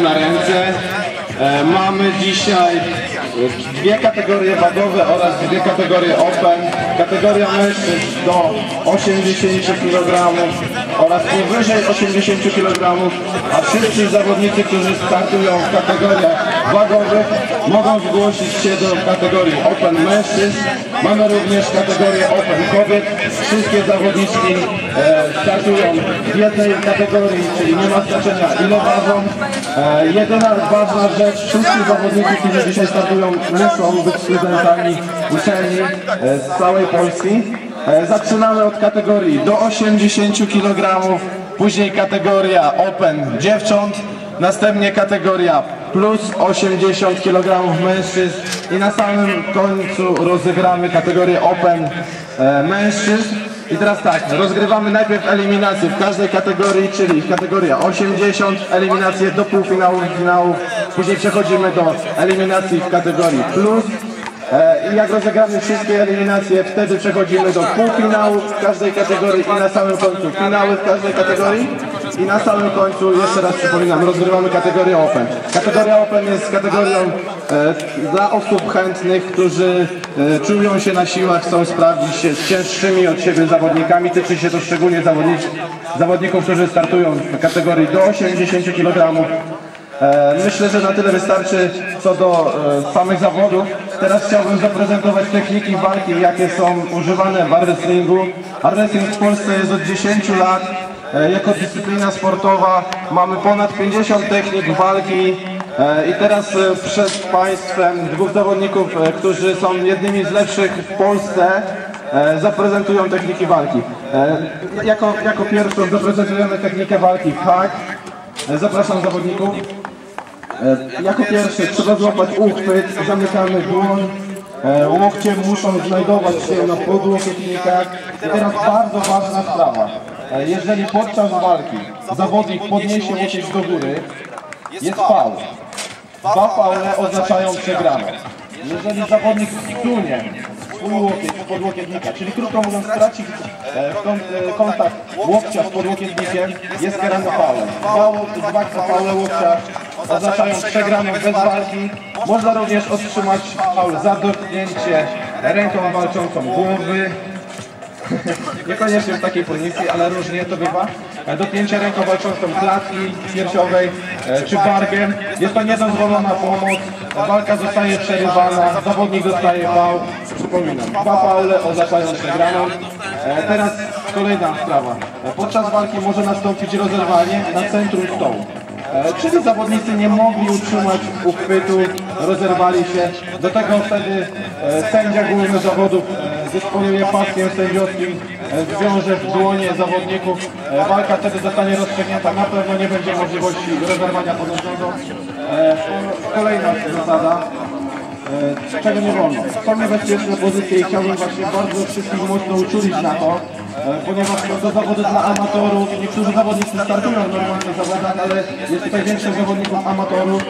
na ręce. E, mamy dzisiaj dwie kategorie wagowe oraz dwie kategorie open. Kategoria mężczyzn do 80 kg oraz powyżej 80 kg, a wszyscy zawodnicy, którzy startują w kategoriach wagowych mogą zgłosić się do kategorii open mężczyzn. Mamy również kategorię open kobiet. Wszystkie zawodniczki e, startują w jednej kategorii, czyli nie ma znaczenia ile ważą. E, jedyna ważna rzecz, wszyscy zawodnicy, którzy dzisiaj startują, muszą być studentami uczelni e, z całej Polski. E, Zaczynamy od kategorii do 80 kg, później kategoria Open dziewcząt, następnie kategoria plus 80 kg mężczyzn i na samym końcu rozegramy kategorię Open e, mężczyzn. I teraz tak, rozgrywamy najpierw eliminacje w każdej kategorii, czyli kategoria 80, eliminacje do półfinałów, finałów, później przechodzimy do eliminacji w kategorii plus, E, I jak rozegramy wszystkie eliminacje, wtedy przechodzimy do półfinału w każdej kategorii i na samym końcu finały w każdej kategorii. I na samym końcu, jeszcze raz przypominam, rozgrywamy kategorię Open. Kategoria Open jest kategorią e, dla osób chętnych, którzy e, czują się na siłach, chcą sprawdzić się z cięższymi od siebie zawodnikami. Tyczy się to szczególnie zawodnic, zawodników, którzy startują w kategorii do 80 kg. E, Myślę, że na tyle wystarczy co do e, samych zawodów. Teraz chciałbym zaprezentować techniki walki, jakie są używane w armwrestlingu. Armwrestling w Polsce jest od 10 lat. E, Jako dyscyplina sportowa mamy ponad 50 technik walki. E, I teraz e, przed Państwem dwóch zawodników, którzy są jednymi z lepszych w Polsce, zaprezentują techniki walki. Jako, jako pierwszą zaprezentujemy technikę walki hack. E, Zapraszam zawodników. Jako pierwszy trzeba złapać uchwyt, zamykamy dłoń. Łokcie muszą znajdować się na podłokietnikach. I teraz bardzo ważna sprawa. Jeżeli podczas walki zawodnik podniesie łokieć do góry, jest faul. Dwa faule oznaczają przegraną. Jeżeli zawodnik stunie swój łokieć w podłokietnika, czyli krótko mówiąc straci e, e, kontakt łokcia z podłokietnikiem, jest karany faulem. Dwa, dwa faule łokcia oznaczają przegraną bez walki. Można również otrzymać faul za dotknięcie ręką walczącą głowy, Niekoniecznie w takiej pozycji, ale różnie to bywa. E, Dotknięcie ręką walczącą klatki piersiowej e, czy bargiem. Jest to niedozwolona pomoc. Walka zostaje przerywana, zawodnik dostaje faul. Przypominam, dwa faule oznaczają przegraną. E, Teraz kolejna sprawa. Podczas walki może nastąpić rozerwanie na centrum stołu. Czyli zawodnicy nie mogli utrzymać uchwytu, rozerwali się. Do tego wtedy sędzia główny zawodów dysponuje paskiem sędziowskim, e, zwiąże w dłonie zawodników. E, Walka wtedy zostanie rozstrzygnięta. Na pewno nie będzie możliwości rozerwania ponownego. E, Kolejna zasada. Czego nie wolno. Są niebezpieczne pozycje i chciałbym właśnie bardzo wszystkich mocno uczulić na to, ponieważ są to zawody dla amatorów. Niektórzy zawodnicy startują w normalnych zawodach, ale jest tutaj większość zawodników amatorów.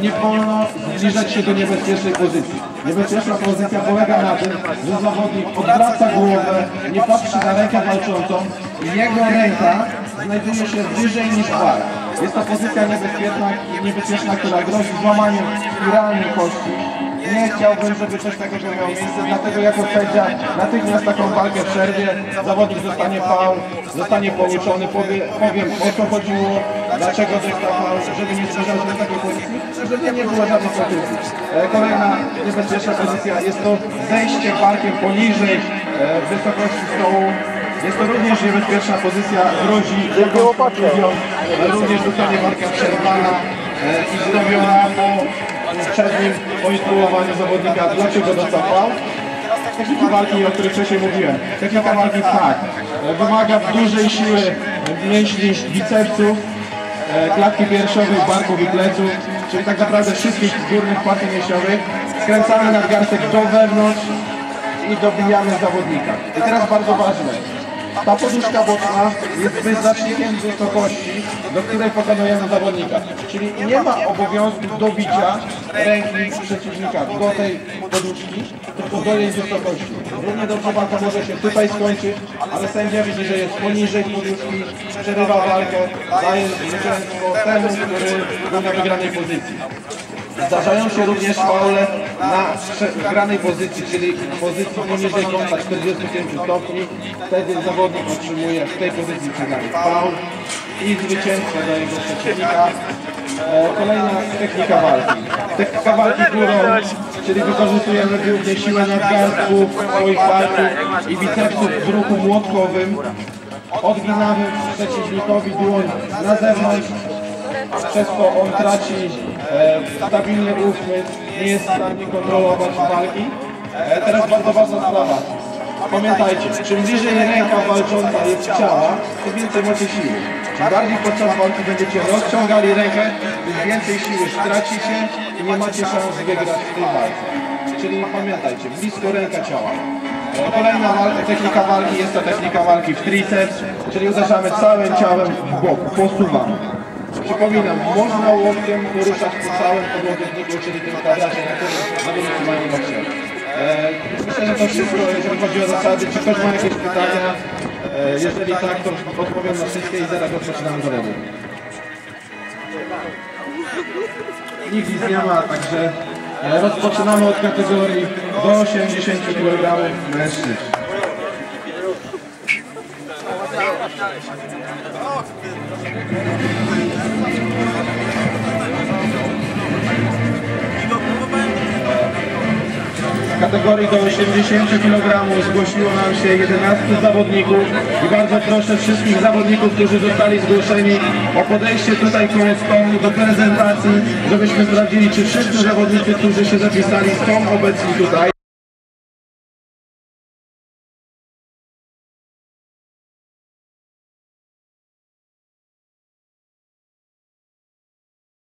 Nie wolno zbliżać się do niebezpiecznej pozycji. Niebezpieczna pozycja polega na tym, że zawodnik odwraca głowę, nie patrzy na rękę walczącą i jego ręka znajduje się wyżej niż bar. Jest to pozycja niebezpieczna, niebezpieczna która grozi złamaniem spiralnej kości. Nie chciałbym, żeby coś takiego miało miejsce, dlatego jako sędzia natychmiast taką walkę przerwie, zawodnik zostanie faul, zostanie pouczony, powie, powiem o co chodziło, dlaczego dostał faul, żeby nie do takiej pozycji, żeby nie było żadnych kontuzji. E, Kolejna niebezpieczna pozycja jest to zejście barkiem poniżej e, wysokości stołu. Jest to również niebezpieczna pozycja, grozi jakąś kontuzją, również zostanie walka przerwana e, i zrobiona po poprzednim poinstruowaniu zawodnika, dlaczego faul. Techniki walki, o której wcześniej mówiłem. Technika walki tak, wymaga dużej siły mięśni bicepsów, e, klatki piersiowej, barków i pleców, czyli tak naprawdę wszystkich górnych partii mięśniowych. Skręcamy nadgarstek do wewnątrz i dobijamy zawodnika. I teraz bardzo ważne. Ta poduszka boczna jest wyznacznikiem wysokości, do której pokonujemy zawodnika. Czyli nie ma obowiązku dobicia ręki przeciwnika do tej poduszki, tylko do jej wysokości. Równie dobrze walka może się tutaj skończyć, ale sędzia widzi, że jest poniżej poduszki, przerywa walkę, daje zwycięstwo temu, który był na wygranej pozycji. Zdarzają się również faule na granej pozycji, czyli pozycji poniżej kąta 45 stopni. Wtedy zawodnik otrzymuje w tej pozycji przegrany faul i zwycięstwo do jego przeciwnika. E, Kolejna technika walki. Technika walki górą, czyli wykorzystujemy głównie siłę nadgarstków, swoich palców i bicepsów w ruchu młotkowym. Odginamy przeciwnikowi dłoń na zewnątrz, przez to on traci stabilny uchwyt, nie jest w stanie kontrolować walki. E, teraz bardzo ważna sprawa. Pamiętajcie, czym bliżej ręka walcząca jest ciała, tym więcej macie siły. Czym bardziej podczas walki będziecie rozciągali rękę, tym więcej siły stracicie i nie macie szans wygrać w tej walce. Czyli pamiętajcie, blisko ręka ciała. E, Kolejna walka, technika walki jest to technika walki w triceps, czyli uderzamy całym ciałem w bok, posuwamy. Przypominam, można łokciem poruszać po całym podłogowniku, czyli tym kwadracie, na którym zawodnicy mają łokcie. E, myślę, że to wszystko, jeżeli chodzi o zasady. Czy ktoś ma jakieś pytania? E, jeżeli tak, to odpowiem na wszystkie i zaraz rozpoczynamy zawody. Nikt nic nie ma, także e, rozpoczynamy od kategorii do 80 kg mężczyzn. Kategorii do 80 kg zgłosiło nam się 11 zawodników i bardzo proszę wszystkich zawodników, którzy zostali zgłoszeni o podejście tutaj koło do prezentacji, żebyśmy sprawdzili, czy wszyscy zawodnicy, którzy się zapisali są obecni tutaj.